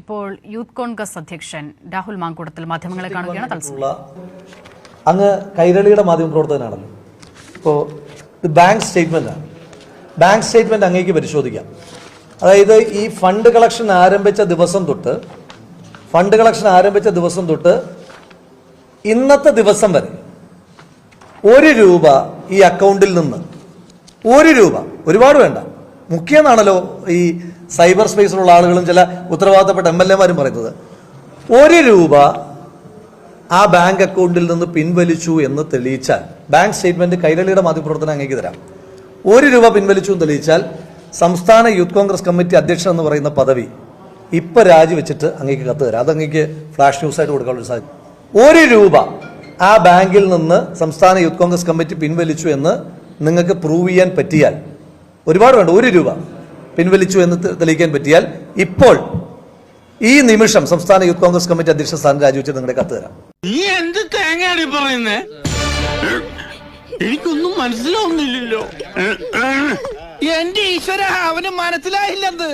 ഇപ്പോൾ യൂത്ത് കോൺഗ്രസ് അധ്യക്ഷൻ രാഹുൽ മാങ്കൂടത്തിൽ മാധ്യമങ്ങളെ കാണുകയാണ് അങ്ങ് കൈരളിയുടെ മാധ്യമപ്രവർത്തകനാണല്ലോ ഇപ്പോൾ ഇത് ബാങ്ക് ആണ്. ബാങ്ക് സ്റ്റേറ്റ്മെന്റ് അങ്ങേക്ക് പരിശോധിക്കാം. അതായത് ഈ ഫണ്ട് കളക്ഷൻ ആരംഭിച്ച ദിവസം തൊട്ട് ഫണ്ട് കളക്ഷൻ ആരംഭിച്ച ദിവസം തൊട്ട് ഇന്നത്തെ ദിവസം വരെ ഒരു രൂപ ഈ അക്കൗണ്ടിൽ നിന്ന് ഒരു രൂപ ഒരുപാട് വേണ്ട. മുഖ്യമാണല്ലോ ഈ സൈബർ സ്പേസിലുള്ള ആളുകളും ചില ഉത്തരവാദിത്തപ്പെട്ട എം എൽ എമാരും പറയുന്നത്. ഒരു രൂപ ആ ബാങ്ക് അക്കൗണ്ടിൽ നിന്ന് പിൻവലിച്ചു എന്ന് തെളിയിച്ചാൽ ബാങ്ക് സ്റ്റേറ്റ്മെന്റ് കൈരളിയുടെ മാധ്യമപ്രവർത്തനം അങ്ങേക്ക് തരാം. ഒരു രൂപ പിൻവലിച്ചു എന്ന് തെളിയിച്ചാൽ സംസ്ഥാന യൂത്ത് കോൺഗ്രസ് കമ്മിറ്റി അധ്യക്ഷൻ എന്ന് പറയുന്ന പദവി ഇപ്പൊ രാജിവെച്ചിട്ട് അങ്ങേക്ക് കത്ത് തരാം. അത് അങ്ങേക്ക് ഫ്ലാഷ് ന്യൂസ് ആയിട്ട് കൊടുക്കാനുള്ള സാധ്യത. ഒരു രൂപ ആ ബാങ്കിൽ നിന്ന് സംസ്ഥാന യൂത്ത് കോൺഗ്രസ് കമ്മിറ്റി പിൻവലിച്ചു എന്ന് നിങ്ങൾക്ക് പ്രൂവ് ചെയ്യാൻ പറ്റിയാൽ ഒരുപാട് വേണ്ട. ഒരു രൂപ. പിൻവലിച്ചു എന്ന് തെളിയിക്കാൻ പറ്റിയാൽ ഇപ്പോൾ ഈ നിമിഷം സംസ്ഥാന യൂത്ത് കോൺഗ്രസ് കമ്മിറ്റി അധ്യക്ഷ സ്ഥാനം രാജിവെച്ച് നിങ്ങളുടെ കത്ത് തരാം. നീ എന്ത് തേങ്ങയാണ് പറയുന്നേ? എനിക്കൊന്നും മനസ്സിലാവുന്നില്ലല്ലോ. എന്റെ ഈശ്വര അവന് മനസ്സിലായില്ലെന്ന്.